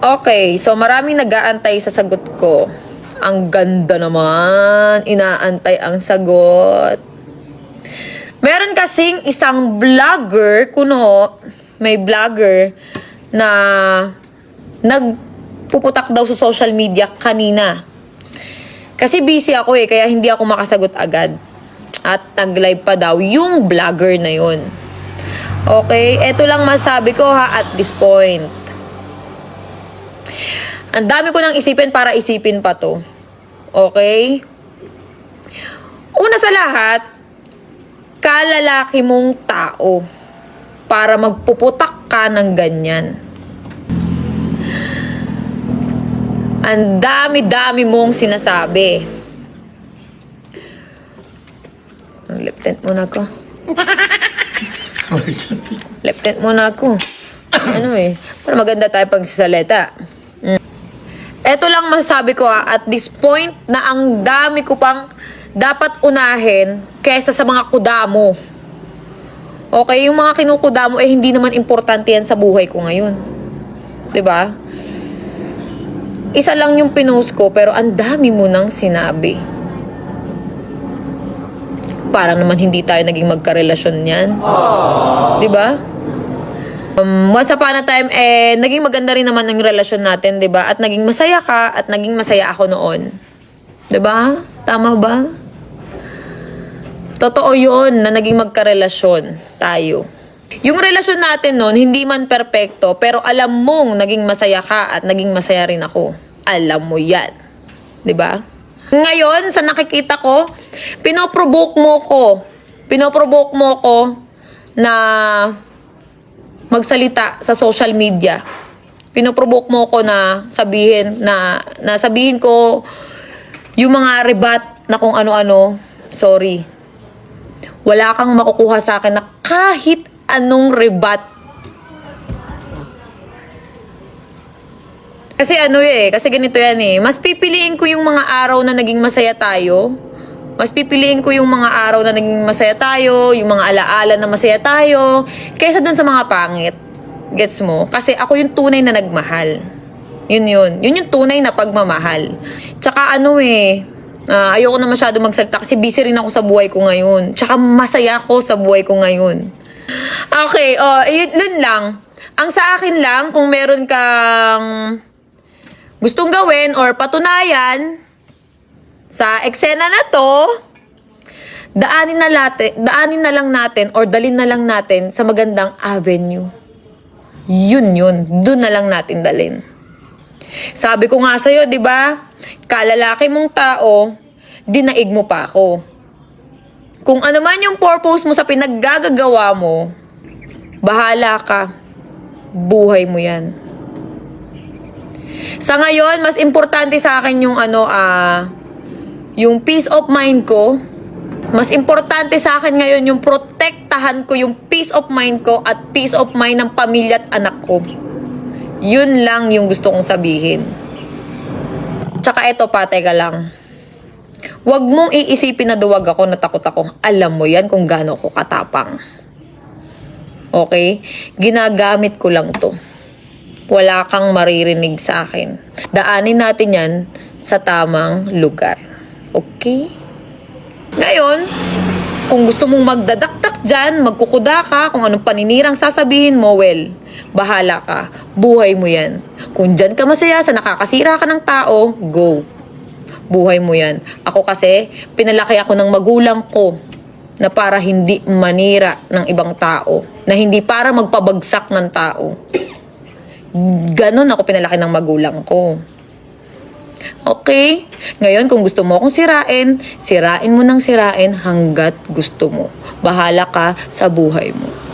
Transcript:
Okay, so maraming nag-aantay sa sagot ko. Ang ganda naman. Inaantay ang sagot. Meron kasing isang vlogger, kuno, may vlogger na nagpuputak daw sa social media kanina. Kasi busy ako eh, kaya hindi ako makasagot agad. At nag-live pa daw yung vlogger na yun. Okay, eto lang masabi ko ha at this point. Ang dami ko nang isipin para isipin pa to. Okay? Una sa lahat, kalalaki mong tao para magpuputak ka ng ganyan. Ang dami-dami mong sinasabi. Lip tint muna ako. Lip tint muna ako. Ano eh, para maganda tayo pagsasalita. Mm. Ito lang masasabi ko ah, at this point na ang dami ko pang dapat unahin kaysa sa mga kudamo. Okay, yung mga kinukuda mo eh hindi naman importante yan sa buhay ko ngayon. 'Di ba? Isa lang yung pinost ko pero ang dami mo nang sinabi. Parang naman hindi tayo naging magkarelasyon yan. 'Di ba? Um, once upon a time, eh, naging maganda rin naman ang relasyon natin, 'di ba? At naging masaya ka at naging masaya ako noon. 'Di ba? Tama ba? Totoo yun na naging magkarelasyon tayo. Yung relasyon natin noon, hindi man perpekto, pero alam mong naging masaya ka at naging masaya rin ako. Alam mo yan. ba? Ngayon, sa nakikita ko, pinoprovoke mo ko. Pinoprovoke mo ko na magsalita sa social media. Pinoprovoke mo ko na sabihin na, na sabihin ko yung mga rebat na kung ano-ano. Sorry. Wala kang makukuha sa akin na kahit anong rebat Kasi ano eh, kasi ganito yan eh. Mas pipiliin ko yung mga araw na naging masaya tayo. Mas pipiliin ko yung mga araw na naging masaya tayo, yung mga alaala na masaya tayo, kaysa dun sa mga pangit. Gets mo? Kasi ako yung tunay na nagmahal. Yun yun. Yun yung tunay na pagmamahal. Tsaka ano eh, ah, ayoko na masyado magsalita kasi busy rin ako sa buhay ko ngayon. Tsaka masaya ako sa buhay ko ngayon. Okay, oh, yun, yun lang. Ang sa akin lang, kung meron kang gustong gawin or patunayan sa eksena na to, daanin na, late, daanin na lang natin or dalin na lang natin sa magandang avenue. Yun yun. Doon na lang natin dalin. Sabi ko nga sa'yo, di ba? Kalalaki mong tao, dinaig mo pa ako. Kung ano man yung purpose mo sa pinaggagagawa mo, bahala ka. Buhay mo yan. Sa ngayon, mas importante sa akin yung ano, ah, yung peace of mind ko. Mas importante sa akin ngayon yung protektahan ko yung peace of mind ko at peace of mind ng pamilya at anak ko. Yun lang yung gusto kong sabihin. Tsaka eto pa, teka lang. Huwag mong iisipin na duwag ako, natakot ako. Alam mo yan kung gaano ko katapang. Okay? Ginagamit ko lang to wala kang maririnig sa akin. Daanin natin yan sa tamang lugar. Okay? Ngayon, kung gusto mong magdadakdak dyan, magkukuda ka, kung anong paninirang sasabihin mo, well, bahala ka. Buhay mo yan. Kung dyan ka masaya sa nakakasira ka ng tao, go. Buhay mo yan. Ako kasi, pinalaki ako ng magulang ko na para hindi manira ng ibang tao. Na hindi para magpabagsak ng tao. Ganon ako pinalaki ng magulang ko. Okay? Ngayon, kung gusto mo akong sirain, sirain mo ng sirain hanggat gusto mo. Bahala ka sa buhay mo.